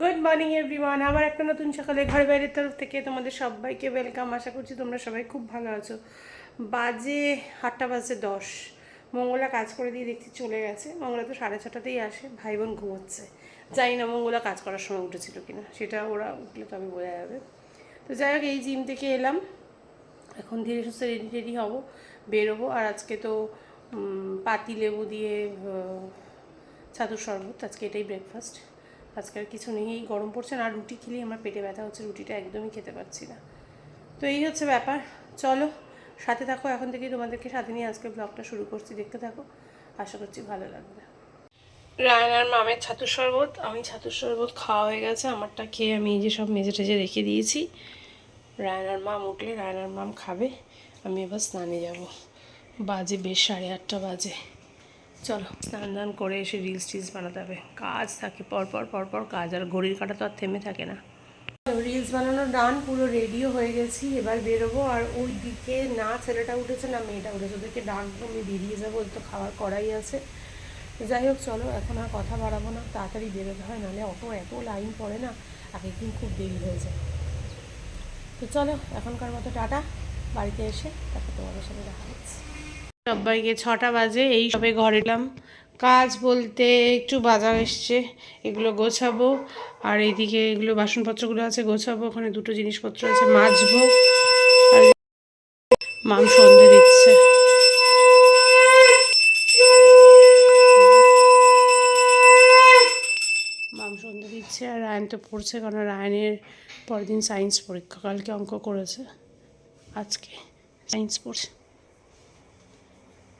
Good morning everyone আমার একটা নতুন সকালে ঘর বাইরের তরফ থেকে তোমাদের সবাইকে ওয়েলকাম আশা করছি তোমরা সবাই খুব ভালো আছো। বাজে আটটা বাজে দশ। মঙ্গলা কাজ করে দিয়ে দেখছি চলে গেছে। মঙ্গলা তো সাড়ে ছটাতেই আসে। ভাই বোন ঘুমোচ্ছে। জানি না মঙ্গলা কাজ করার সময় উঠেছিল কিনা। সেটা ওরা উঠলে তবে বোঝা যাবে। তো যাই হোক, এই জিম থেকে এলাম। এখন ধীরে সুস্থে রেডি রেডি হব, বেরোবো। আর আজকে তো পাতি লেবু দিয়ে ছাতুর শরবত। আজকে এটাই ব্রেকফাস্ট আজকে আর কিছু নেই, এই গরম পড়ছে না, আর রুটি খেলেই আমার পেটে ব্যথা হচ্ছে, রুটিটা একদমই খেতে পারছি না। তো এই হচ্ছে ব্যাপার। চলো, সাথে থাকো, এখন থেকেই তোমাদেরকে সাথে নিয়ে আজকে ব্লগটা শুরু করছি, দেখতে থাকো। আশা করছি ভালো লাগবে। রায়নার মামের ছাতুর শরবত, আমি ছাতুর শরবত খাওয়া হয়ে গেছে, আমারটা খেয়ে আমি এই যে সব মেজে টেজে রেখে দিয়েছি। রায়নার মাম উঠলে রায়নার মাম খাবে, আমি এবার স্নানে যাব। বাজে বেশ সাড়ে আটটা বাজে। চলো, স্নান দান করে এসে রিলস টিলস বানাতে হবে। কাজ থাকে পরপর পরপর কাজ। আর ঘড়ির কাটা তো আর থেমে থাকে না। রিলস বানানোর ডান পুরো রেডিও হয়ে গেছি, এবার বেরোবো। আর ওই দিকে না, ছেলেটা উঠেছে না, মেয়েটা উঠেছে। ওদেরকে ডাকবো, আমি বেরিয়ে যাব ওই তো খাওয়ার করাই আছে। যাই হোক, চলো, এখন আর কথা বাড়াবো না, তাড়াতাড়ি বেরোতে হয়, নাহলে অটো এত লাইন পড়ে না এক একদিন খুব দেরি হয়ে যায়। তো চলো, এখনকার মতো টাটা, বাড়িতে এসে তারপর তোমাদের সাথে দেখা হচ্ছে। সবাইকে ছটা বাজে, এই সবে ঘরে এলাম। কাজ বলতে একটু বাজার এসছে, এগুলো গোছাবো। আর এইদিকে এগুলো বাসনপত্রগুলো আছে, গোছাবো। ওখানে দুটো জিনিসপত্র আছে, মাজবো। আর মাম সন্ধে দিচ্ছে। মাম সন্ধে দিচ্ছে, আর রায়ন তো পড়ছে কারণ রায়নের পরের দিন সায়েন্স পরীক্ষা, কালকে অঙ্ক করেছে। আজকে সায়েন্স পড়ছে।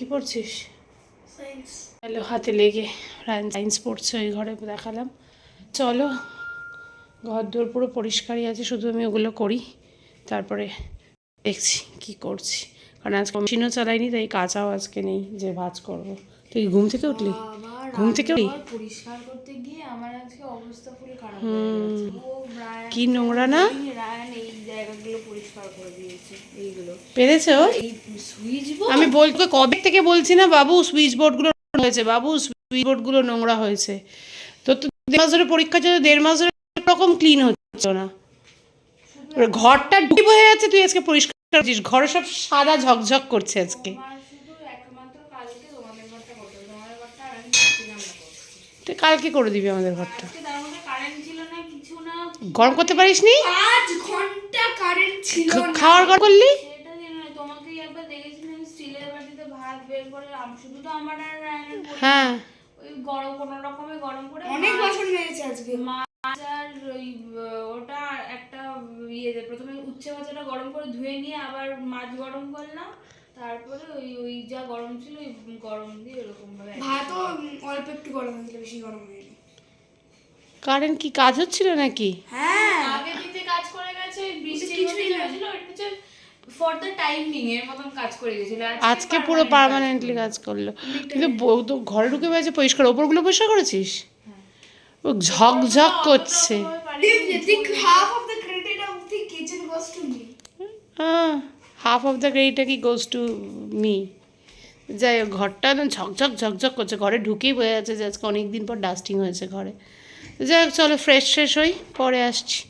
কি পড়ছিস? হ্যালো হাতে লেগে সায়েন্স পড়ছে ওই ঘরে দেখালাম। চলো ঘর দোর পুরো পরিষ্কারই আছে শুধু আমি ওগুলো করি তারপরে দেখছি কি করছি। কারণ আজকে মেশিনও চালাইনি তাই কাঁচাও আজকে নেই যে ভাজ করব। তুই ঘুম থেকে উঠলি? ঘুম থেকে উঠলি? পরিষ্কার করতে গিয়ে আমার আজকে অবস্থা পুরো খারাপ কি নোংরা না? জায়গাগুলো পরিষ্কার করে দিয়েছে এইগুলো। পেরেছে? এই সুইচ আমি বলতে কবে থেকে বলছি না বাবু? সুইচ বোর্ডগুলো হয়েছে। বাবু সুইচ বোর্ডগুলো নোংরা হয়েছে। তো দেড় মাস ধরে পরীক্ষা চলে দেড় মাস ধরে রকম ক্লিন হচ্ছে না। ঘরটা ডুব হয়ে যাচ্ছে তুই আজকে পরিষ্কার করছিস। ঘরে সব সাদা ঝকঝক করছে আজকে। কালকে করে দিবি আমাদের ঘরটা। গরম করতে পারিস নি কারেন্ট ছিল না। খাওয়ার করলি সেটা জানি না তোমাকেই একবার দেখেছিলাম স্টিলের বাটিতে ভাত বের করে আম শুধু তো আমার আর রায়ানের হ্যাঁ। ওই গরম কোনো রকমে গরম করে অনেক বাসন মেরেছে আজকে। মাছ আর ওই ওটা একটা ইয়ে প্রথমে উচ্ছে ভাজাটা গরম করে ধুয়ে নিয়ে আবার মাছ গরম করলাম। তারপরে ওই ওই যা গরম ছিল ওই গরম দিয়ে ওরকম ভাবে ভাতও অল্প একটু গরম হয়েছিল বেশি গরম হয়নি। কারেন্ট কি কাজ হচ্ছিল নাকি? হ্যাঁ। আগে দিতে কাজ করে হয়েছিল ওটা হচ্ছে ফর দ্য টাইমিং এর মতন কাজ করে গেছিল আজকে পুরো পার্মানেন্টলি কাজ করল। কিন্তু বউ তো ঘরে ঢুকে পেয়েছে পরিষ্কার ওপরগুলো পরিষ্কার করেছিস? ও ঝকঝক করছে। the kitchen goes to half of the ক্রেডিটটা কি গোজ টু মি যাই হোক ঘরটা একদম ঝকঝক ঝকঝক করছে। ঘরে ঢুকেই বোঝা যাচ্ছে যে আজকে অনেক দিন পর ডাস্টিং হয়েছে ঘরে। যাই হোক চলো ফ্রেশ ফ্রেশ হই পরে আসছি।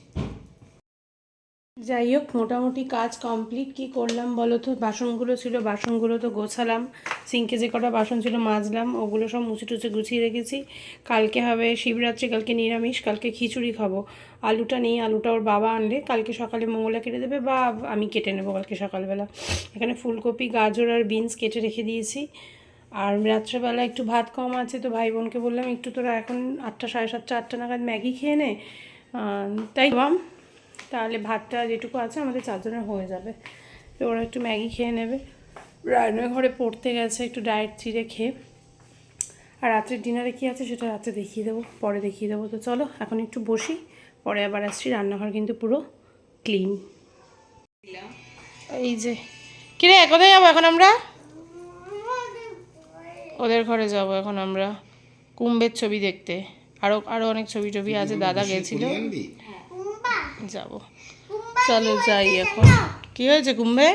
যাই হোক মোটামুটি কাজ কমপ্লিট কি করলাম বলো তো? বাসনগুলো ছিল, বাসনগুলো তো গোছালাম। সিঙ্কে যে কটা বাসন ছিল মাজলাম, ওগুলো সব মুছে টুচে গুছিয়ে রেখেছি। কালকে হবে শিবরাত্রি, কালকে নিরামিষ, কালকে খিচুড়ি খাব। আলুটা নেই, আলুটা ওর বাবা আনলে, কালকে সকালে মঙ্গলা কেটে দেবে বা আমি কেটে নেব কালকে সকালবেলা। এখানে ফুলকপি, গাজর আর বিনস কেটে রেখে দিয়েছি। আর রাত্রেবেলা একটু ভাত কম আছে তো ভাই বোনকে বললাম, একটু তোরা এখন আটটা, সাড়ে সাতটা, আটটা নাগাদ ম্যাগি খেয়ে নে। তাই তাহলে ভাতটা যেটুকু আছে আমাদের চারজনের হয়ে যাবে। তো ওরা একটু ম্যাগি খেয়ে নেবে। রায়নের ঘরে পড়তে গেছে একটু ডায়েট চিড়ে খেয়ে। আর রাত্রের ডিনারে কী আছে সেটা রাতে দেখিয়ে দেবো পরে দেখিয়ে দেবো। তো চলো এখন একটু বসি পরে আবার আসছি। রান্নাঘর কিন্তু পুরো ক্লিন। এই যে কিরে কোথায় যাব এখন আমরা? ওদের ঘরে যাব এখন আমরা কুম্ভের ছবি দেখতে। আরও আরও অনেক ছবি টবি আছে দাদা গেছিল। যাব। চলো যাই এখন। কি হয়েছে কুম্ভে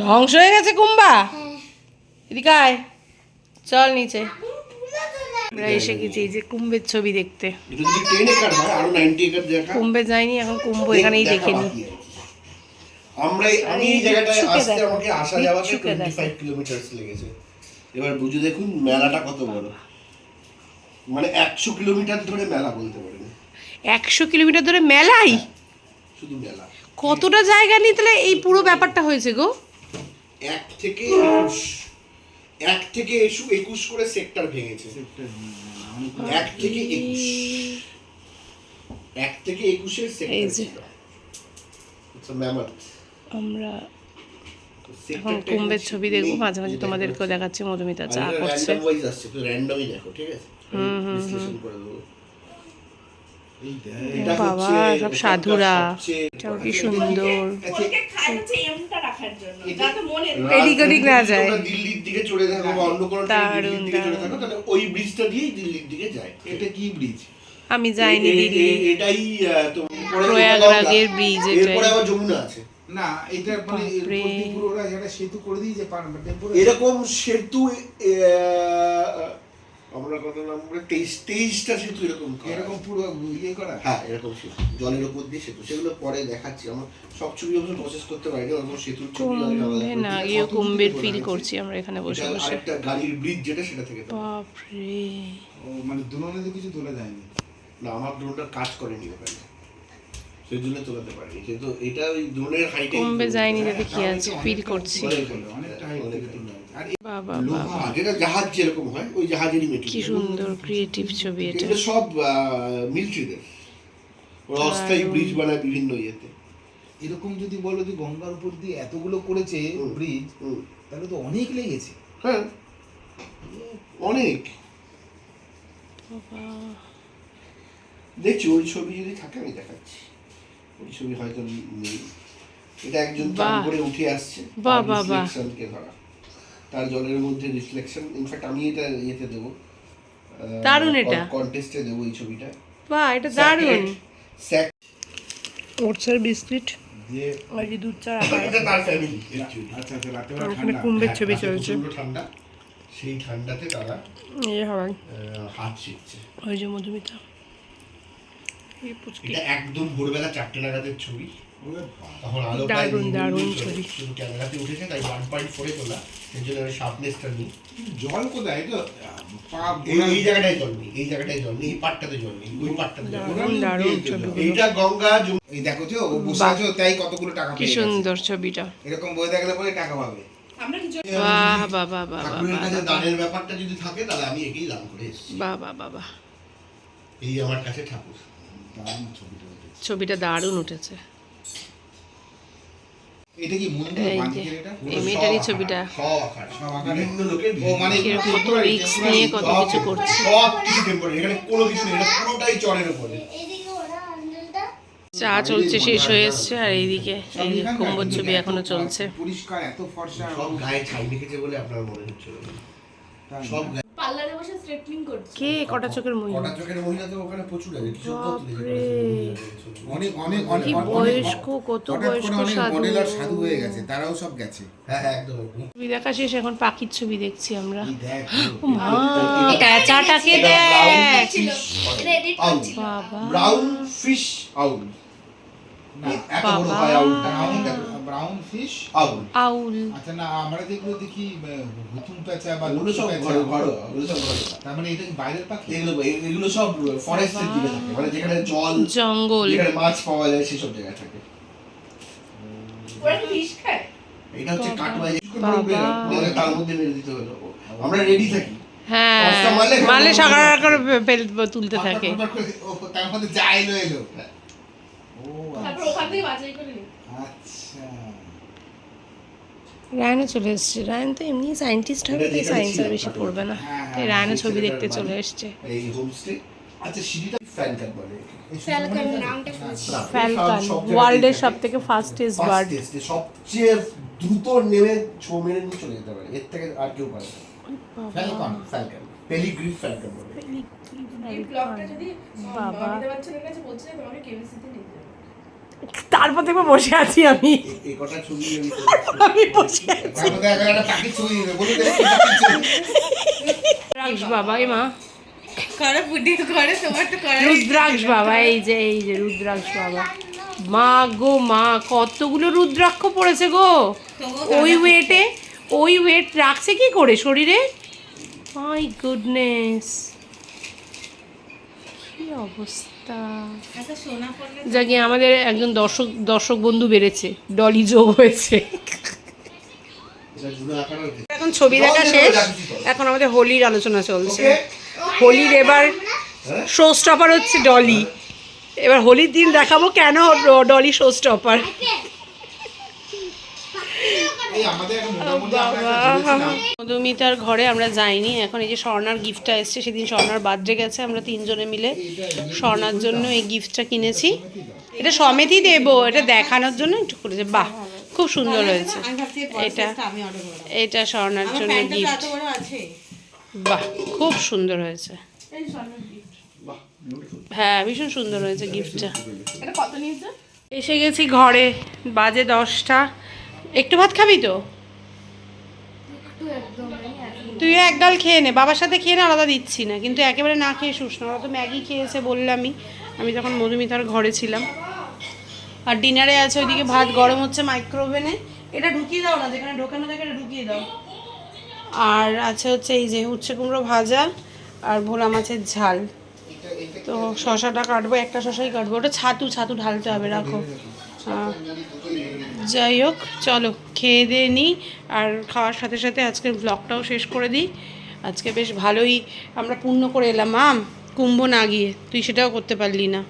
ধ্বংস হয়ে গেছে কুম্বা? এদিকে আয়। চল নিচে। আমরা এসে গেছি এই যে কুম্ভের ছবি দেখতে। হয় কুম্ভে যাইনি এখন কুম্ভ এখানেই দেখা দেখে নিই বাকি আর কি। আমরা আমি এই জায়গাটায় আসতে আমাকে আসা যাওয়াতে ইচ্ছুকে টোয়েন্টি ফাইভ কিলোমিটার লেগেছে। এবার বুঝে দেখুন মেলাটা কত বড়। মানে একশো কিলোমিটার ধরে মেলা বলতে পারেন। একশো কিলোমিটার ধরে মেলাই শুধু মেলা। কতটা জায়গা নিয়ে তাহলে এই পুরো ব্যাপারটা হয়েছে গো? এক থেকে একুশ। এক থেকে এসু একুশ করে সেক্টর ভেঙেছে। এক থেকে একুশ। এক থেকে একুশের সেক্টর. আমরা এখন কুম্ভের ছবি দেখব মাঝে মাঝে তোমাদেরকেও দেখো। দেখাচ্ছি মধুমিতা চা করছে। randomই দেখো, ঠিক আছে? বিশ্লেষণ করে দেবো। এটা বাবা, সব সাধুরা। এটাও কি সুন্দর ওকে খায় হচ্ছে এমটা রাখার জন্য যাতে মনে এদিক ওদিক না যায়। দিল্লির দিকে চলে থাকো বা অন্য কোনো দারুণ, চলে থাকো তাহলে ওই ব্রিজটা দিয়েই দিল্লির দিকে যায় এটা কি ব্রিজ আমি যাইনি এটাই এটাই। এরপরে আবার যমুনা আছে না এটা মানে। ওরা সেতু করে দিয়েছে এরকম সেতু আমরা কত নম্বরে তেইশ তেইশটা সেতু এরকম এরকম পুরো ইয়ে করা? হ্যাঁ এরকম সেতু। জলের উপর দিয়ে সেতু। সেগুলো পরে দেখাচ্ছি। আমার সব ছবি অবশ্য প্রসেস করতে পারিনি ওরকম সেতুর ছবি না কুম্ভের ফিল করছি আমরা এখানে বসে বসে। আরেকটা গাড়ির ব্রিজ যেটা সেটা থেকে। বাপরে। ও মানে দুলনে তো কিছু তোলা যায়নি। না আমার ড্রোনটা কাজ করেনি ওখানে সেই জন্য তোলাতে পারিনি। কিন্তু এটা ওই ড্রোনের হাইটে কুম্ভে যাইনি যাতে কি আছে ফিল করছি। অনেকটা হাইট থেকে তোলা বাবা লোহা বাবা যেটা জাহাজ যেরকম হয় ওই জাহাজেরই মেটেরিয়াল কি সুন্দর ক্রিয়েটিভ ছবি এটা। এগুলো সব মিলিটারিদের ওরা অস্থায়ী ব্রিজ বানায় বিভিন্ন ইয়েতে। এরকম যদি বলো যে গঙ্গার উপর দিয়ে এতগুলো করেছে। ব্রিজ। তাহলে তো অনেক লেগেছে। হ্যাঁ। অনেক। বাবা দেখছি ওই ছবি যদি থাকে আমি দেখাচ্ছি। ওই ছবি হয়তো নেই। এটা একজন করে উঠে আসছে। বাহ, বাহ, বাহ। ধরা। তার জলের মধ্যে রিফ্লেকশন ইনফ্যাক্ট আমি এটা ইয়েতে দেবো দারুণ এটা। কন্টেস্টে দেবো এই ছবিটা। বাহ এটা দারুণ। স্যাক ওটসের বিস্কিট দিয়ে আর যে দুধ চা তার ফ্যামিলি আচ্ছা আচ্ছা রাতে আর ওখানে কুম্ভের ছবি চলছে। ঠান্ডা। সেই ঠান্ডাতে তারা এই হয় হাত শিখছে ওই যে মধুমিতা। এই পুচকি। এটা একদম ভোরবেলা চারটে নাগাদের ছবি। দারুণ, দারুণ ছবি। ক্যামেরাতে উঠেছে তাই ওয়ান পয়েন্ট ফোরে তোলা সেই জন্য আমি শার্পনেসটা নিই। জল কোথায়? পা এই জায়গাটায় জল নেই এই জায়গাটায় জল নেই এই পাটটাতে জল নেই ওই পাটটাতে এইটা গঙ্গা এই দেখো যে ও বসে বাহ। আছো তাই কতগুলো টাকা কি সুন্দর ছবিটা। এরকম বই দেখলে পরে টাকা পাবে। বাহ বাবা বাবা দানের ব্যাপারটা যদি থাকে তাহলে আমি একেই দান করে এসেছি। বাবা বাবা এই আমার কাছে ঠাকুর। ছবিটা উঠেছে। ছবিটা দারুণ উঠেছে। এটা কি মন্দির এই এটা? এই মেয়েটারই ছবিটা। ও মানে কত temporary, নিয়ে কত কিছু করছে। সব কিছু টেম্পোরারি এখানে কোনো কিছু নেই এটা পুরোটাই চরের উপরে। চা চলছে শেষ হয়ে এসছে আর এইদিকে এই কুম্ভর ছবি এখনও চলছে। পরিষ্কার এত ফর্সা সব গায়ে ছাই বলে আপনার মনে হচ্ছে। সব পার্লারে বসে স্ট্রেটনিং করছি। কে? কটা চোখের মহিলা? কটা চোখের মহিলা তো ওখানে প্রচুর আছে। অনেক অনেক অনেক বয়স্ক কত বয়স্ক অনেক সাধু। আর সাধু হয়ে গেছে তারাও সব গেছে। হ্যাঁ হ্যাঁ একদম ছবি দেখা শেষ এখন পাখির ছবি দেখছি আমরা। মা প্যাঁচাটাকে দেখ। বাবা। ব্রাউন ফিশ আউল এত বড় হয় আউলটা দেখো ব্রাউন ফিশ আউল। আউল। আচ্ছা না আমরা যেগুলো দেখি হুতুম পেঁচা বা ওগুলো সব ঘর ঘর ওগুলো সব ঘর। তার মানে এটা কি বাইরের পাখি? এগুলো এগুলো সব ফরেস্টের দিকে থাকে। মানে যেখানে জল জঙ্গল। যেখানে মাছ পাওয়া যায় সেসব জায়গায় থাকে। ওরা ফিশ খায়? এটা হচ্ছে কাটুয়া বাবা। তার মধ্যে মেরে দিতে হলো আমরা রেডি থাকি। হ্যাঁ। মালে করে তুলতে থাকে। ফাটাফাট করে, ও, তার মধ্যে এলো এলো। ও তারপর ওখান থেকে করে আচ্ছা। রায়না চলে এসছে। রায়ন তো এমনি সায়েন্টিস্ট হবে তাই সায়েন্স আর বেশি পড়বে না। হ্যাঁ, তাই হ্যাঁ, রায়না ছবি দেখতে চলে। এসছে। এই হোমস্টে আচ্ছা সিঁড়িটা ফ্যালকন বলে। ফ্যালকন নামটা ফ্যালকন সব- সব জায়গাতেই ওয়ার্ল্ডের থাকে। সব থেকে ফাস্টেস্ট বার্ড সবচেয়ে দ্রুত নেমে ছো মেরে নিয়ে চলে যেতে পারে। এর থেকে আর কেউ পারে ফ্যালকন ফ্যালকন ফ্যালকন বলে। এই ব্লগটা যদি বাবা। যায় তোমাকে কেবিসিতে নিয়ে যাবে। তারপর দেখব বসে আছি আমি। এই আমি আমি বসে আছি। রাখস বাবা এ মা। রুদ্রাক্ষ বাবা এই যে এই যে রুদ্রাক্ষ বাবা। মা গো মা কতগুলো রুদ্রাক্ষ পড়েছে গো। ওই ওয়েটে ওই ওয়েট রাখছে কি করে শরীরে? মাই গুডনেস কি অবস্থা? যাকে আমাদের একজন দর্শক দর্শক বন্ধু বেড়েছে ডলি যোগ হয়েছে। এখন ছবি দেখা শেষ। এখন আমাদের হোলির আলোচনা চলছে। হোলির এবার শো স্টপার হচ্ছে ডলি। এবার হোলির দিন দেখাবো কেন ডলি শো স্টপার এই আমাদের একটা মোটামুটি আমরা একটা ধরেছিলাম মধুমিতার ঘরে আমরা যাইনি এখন এই যে স্বর্ণার গিফটটা এসছে সেদিন স্বর্ণার বার্থডে গেছে আমরা তিনজনে মিলে স্বর্ণার জন্য এই গিফটটা কিনেছি। এটা সমেতই দেবো এটা দেখানোর জন্য একটু করেছে। বাহ খুব সুন্দর হয়েছে। এটা আমি অর্ডার করব এটা স্বর্ণার জন্য গিফট বাহ খুব সুন্দর হয়েছে। হ্যাঁ ভীষণ সুন্দর হয়েছে গিফটটা এটা কত নিয়েছো? এসে গেছি ঘরে বাজে দশটা। একটু ভাত খাবি তো? তুই এক গাল খেয়ে নে, বাবার সাথে খেয়ে নে, আলাদা দিচ্ছি না। কিন্তু একেবারে না খেয়ে শুস না ওরা তো ম্যাগি খেয়েছে বললামই আমি তখন মধুমিতার ঘরে ছিলাম। আর ডিনারে আছে ওইদিকে ভাত গরম হচ্ছে মাইক্রোওভেনে। এটা ঢুকিয়ে দাও না, যেখানে ঢোকানো থাকে এটা ঢুকিয়ে দাও। আর আছে হচ্ছে এই যে উচ্ছে কুমড়ো ভাজা আর ভোলা মাছের ঝাল। তো শশাটা কাটবো, একটা শশাই কাটবো। ওটা ছাতু ছাতু ঢালতে হবে, রাখো। যাই হোক চলো খেয়ে দিয়ে নিই। আর খাওয়ার সাথে সাথে আজকের ব্লগটাও শেষ করে দিই। আজকে বেশ ভালোই আমরা পূর্ণ করে এলাম। মাম কুম্ভ না গিয়ে তুই সেটাও করতে পারলি না।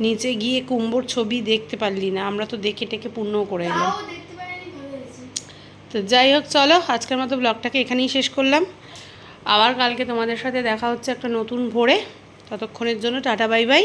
নিচে গিয়ে কুম্ভর ছবি দেখতে পারলি না। আমরা তো দেখে টেকে পূর্ণও করে এলাম। তো যাই হোক চলো আজকের মতো ব্লগটাকে এখানেই শেষ করলাম। আবার কালকে তোমাদের সাথে দেখা হচ্ছে একটা নতুন ভোরে। ততক্ষণের জন্য টাটা বাই বাই।